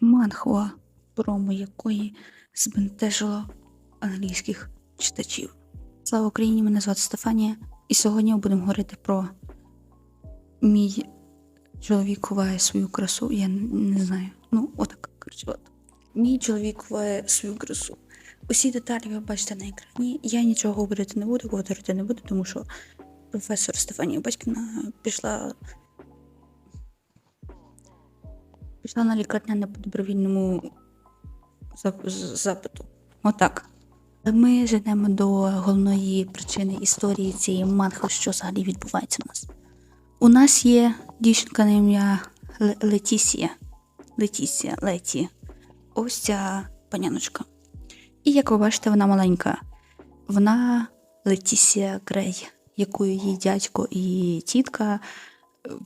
манхва, промо якої збентежило англійських читачів. Слава Україні! Мене звати Стефанія, і сьогодні ми будемо говорити про мій чоловік ховає свою красу. Я не знаю. Ну, отак, коротше, от. Мій чоловік ховає свою красу. Усі деталі ви бачите на екрані. Я нічого говорити не буду, говорити не буду, тому що професор Стефанія Батьківна пішла. Пішла на лікарняне по добровільному запиту. Отак. Ми жадемо до головної причини історії цієї манхи, що взагалі відбувається у нас. У нас є дівчинка на ім'я Летісія. Летісія, Леті. Ось ця паняночка. І як ви бачите, вона маленька. Вона Летісія Грей, яку її дядько і тітка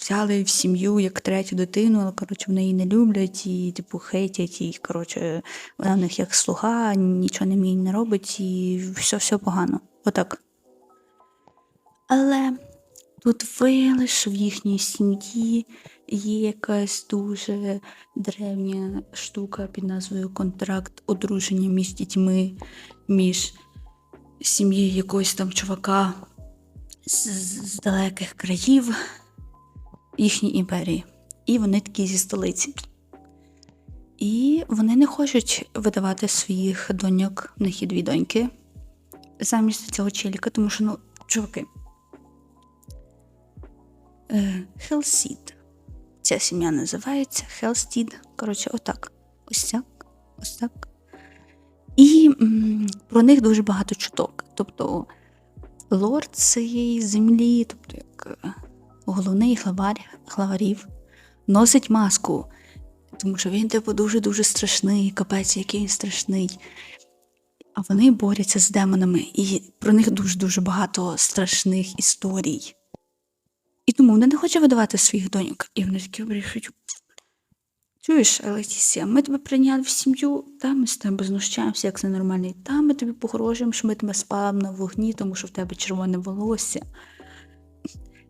взяли в сім'ю як третю дитину, але коротше вони її не люблять і типу хейтять, і коротше, вона в них як слуга, нічого не вміє, не робить, і все, все погано. Отак. Але тут вилиш в їхній сім'ї є якась дуже древня штука під назвою контракт одруження між дітьми, між сім'єю якогось там чувака з, з далеких країв їхній імперії. І вони такі зі столиці. І вони не хочуть видавати своїх доньок, в них є дві доньки, замість цього челіка, тому що, ну, чуваки. Е, Хелсід. Ця сім'я називається Хелстід. Коротше, отак. Ось так. Ось так. І м, про них дуже багато чуток. Тобто, лорд цієї землі, тобто як е, головний главар главарів, носить маску, тому що він, типу, дуже-дуже страшний, капець, який він страшний. А вони борються з демонами, і про них дуже-дуже багато страшних історій. І тому вони не хочуть видавати своїх доньок. І вони такі вирішують. Чуєш, Летісія, ми тебе прийняли в сім'ю, та ми з тебе знущаємося, як ненормальний, та ми тобі погрожуємо, що ми тебе спалимо на вогні, тому що в тебе червоне волосся.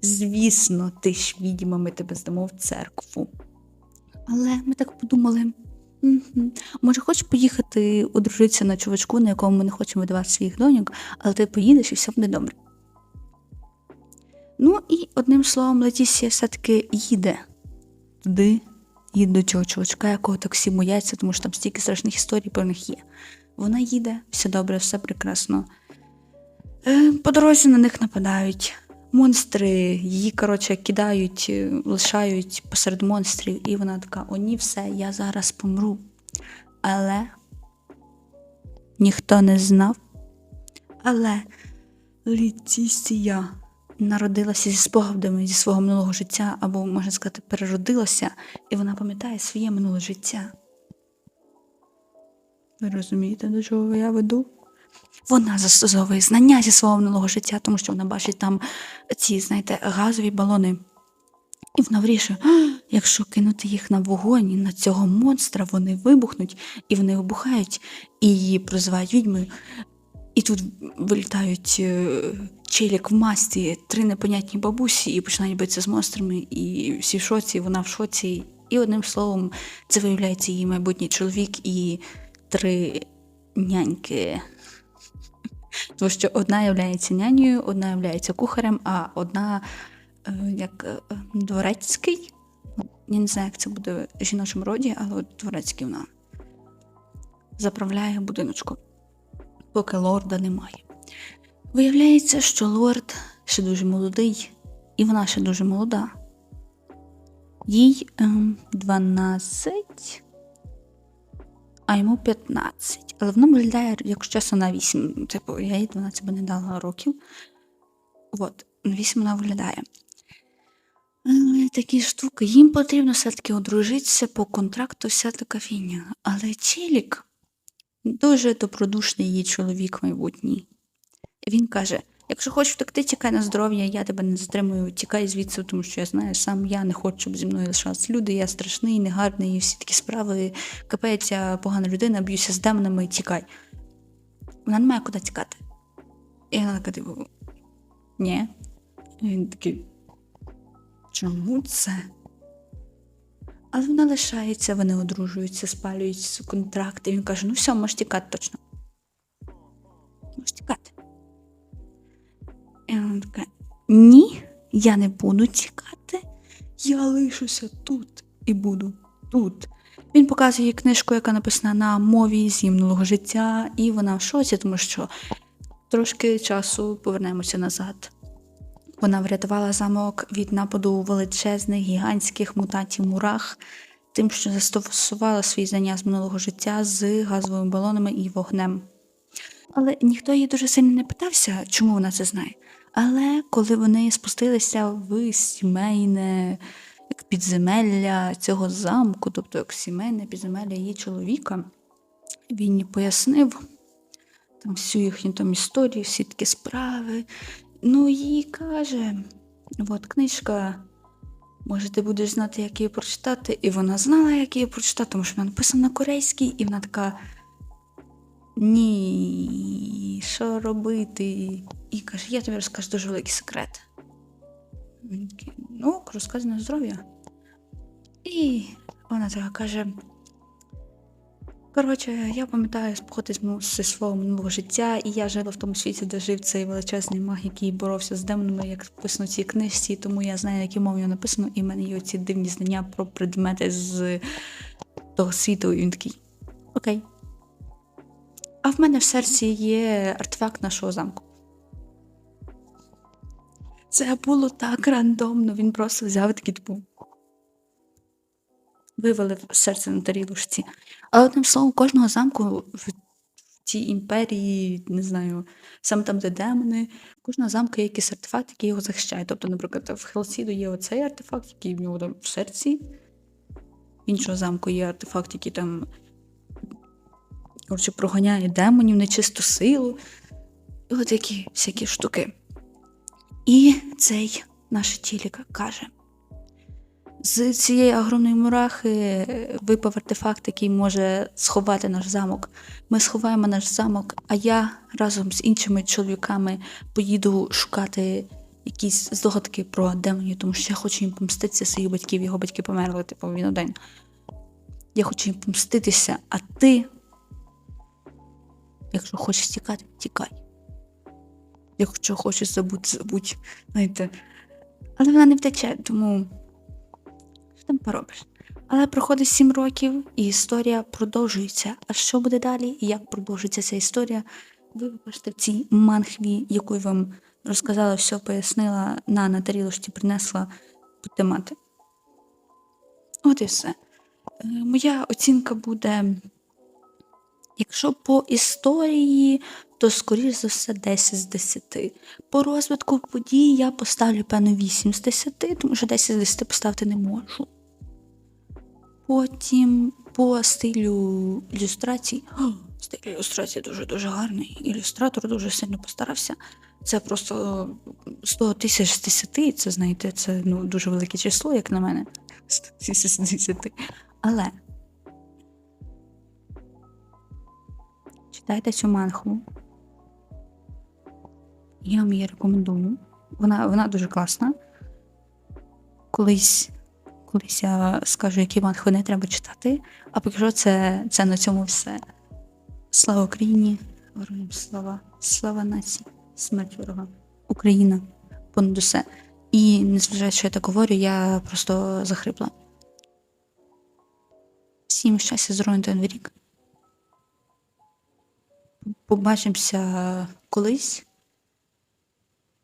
Звісно, ти ж відьма, ми тебе здамо в церкву. Але ми так подумали. «Мгм, Може, хочеш поїхати одружитися на чувачку, на якому ми не хочемо видавати своїх доньок, але ти поїдеш і все буде добре. Ну і одним словом, Летісія все-таки їде туди, їде до цього чувачка, якого так всі бояться, тому що там стільки страшних історій про них є. Вона їде, все добре, все прекрасно. Е, По дорозі на них нападають монстри, її, коротше, кидають, е, лишають посеред монстрів, і вона така: о, ні, все, я зараз помру. Але ніхто не знав. Але Летісія народилася зі спогадами зі свого минулого життя, або, можна сказати, переродилася, і вона пам'ятає своє минуле життя. Ви розумієте, до чого я веду? Вона застосовує знання зі свого минулого життя, тому що вона бачить там ці, знаєте, газові балони. І вона вирішує, якщо кинути їх на вогонь і на цього монстра, вони вибухнуть, і вони вибухають, і її прозивають відьмою. І тут вилітають е, челік в масті, три непонятні бабусі, і починають битися з монстрами, і всі в шоці, вона в шоці. І одним словом, це виявляється її майбутній чоловік і три няньки. Тому що одна є нянею, одна є кухарем, а одна е, як е, дворецький. Я не знаю, як це буде в жіночому роді, але дворецький вона заправляє будиночком, поки лорда немає. Виявляється, що лорд ще дуже молодий, і вона ще дуже молода. Їй ем, 12, а йому 15. Але вона виглядає, якщо чесно, на 8. Типу, я їй 12 би не дала років. От, на 8 вона виглядає. Такі штуки. Їм потрібно все-таки одружитися по контракту, вся така фігня. Але Челік дуже добродушний її чоловік майбутній. Він каже: якщо хочеш втекти, тікай на здоров'я, я тебе не затримую, тікай звідси, тому що я знаю, сам я не хочу, щоб зі мною лишалися люди, я страшний, негарний, всі такі справи, капець, я погана людина, б'юся з демонами, тікай. Вона не має куди тікати. І вона така, типу, ні. І він такий. Чому це? Але вона лишається, вони одружуються, спалюють контракти. Він каже: ну все, можеш тікати точно. Я не буду тікати. Я лишуся тут і буду тут. Він показує їй книжку, яка написана на мові з її минулого життя, і вона в шоці, тому що трошки часу повернемося назад. Вона врятувала замок від нападу величезних гігантських мутантів мурах, тим, що застосувала свої знання з минулого життя з газовими балонами і вогнем. Але ніхто її дуже сильно не питався, чому вона це знає. Але коли вони спустилися в сімейне як підземелля цього замку, тобто як сімейне підземелля її чоловіка, він пояснив там всю їхню там історію, всі такі справи. Ну і каже: от книжка, може, ти будеш знати, як її прочитати. І вона знала, як її прочитати, тому що вона написана на корейській, і вона така. Ні, що робити? І каже, я тобі розкажу дуже великий секрет. Він такий, ну, розказ на здоров'я. І вона така каже: Коротше, я пам'ятаю спогади зі свого минулого життя, і я жила в тому світі, де жив цей величезний маг, який боровся з демонами, як написано в цій книжці, тому я знаю, які мові написано, і в мене є оці дивні знання про предмети з того світу. І він такий. Окей. А в мене в серці є артефакт нашого замку. Це було так рандомно. Він просто взяв такий типу. Вивалив серце на тарілушці. Але одним словом, кожного замку в цій імперії, не знаю, саме там, де демони, кожного замку є якийсь артефакт, який його захищає. Тобто, наприклад, в Хелсіду є оцей артефакт, який в нього там в серці. В іншого замку є артефакт, який там коротше, проганяє демонів, нечисту силу. І от такі всякі штуки. І цей наш тіліка каже: з цієї огромної мурахи випав артефакт, який може сховати наш замок. Ми сховаємо наш замок, а я разом з іншими чоловіками поїду шукати якісь здогадки про демонів, тому що я хочу їм помститися своїх батьків. Його батьки померли, типу, він один. Я хочу їм помститися, а ти, якщо хочеш тікати, тікай. Якщо хочеш забути, забудь. Знаєте. Але вона не втече, тому що там поробиш. Але проходить сім років, і історія продовжується. А що буде далі і як продовжиться ця історія? Ви побачите в цій манхві, яку я вам розказала, все пояснила, на, на тарілочці принесла, будьте мати. От і все. Е, Моя оцінка буде. Якщо по історії, то скоріш за все 10 з 10. По розвитку подій я поставлю, певно, 8 з 10, тому що 10 з 10 поставити не можу. Потім по стилю ілюстрацій. Стиль ілюстрації дуже-дуже гарний. Ілюстратор дуже сильно постарався. Це просто 100 тисяч з 10, це, знаєте, це ну, дуже велике число, як на мене. 100 тисяч з 10. Але читайте цю манхву. Я вам її рекомендую. Вона, вона дуже класна. Колись, колись я скажу, які манхви не треба читати, а поки що це, це на цьому все. Слава Україні, героям слава, слава нації, смерть ворога, Україна, понад усе. І незважаючи, що я так говорю, я просто захрипла. Всім щастя, здоров'я та рік. Побачимося колись.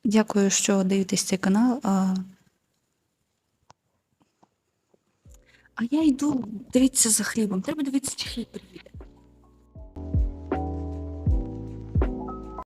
Дякую, що дивитесь цей канал. А, а я йду дивитися за хлібом. Треба дивитися, чи хліб привіз.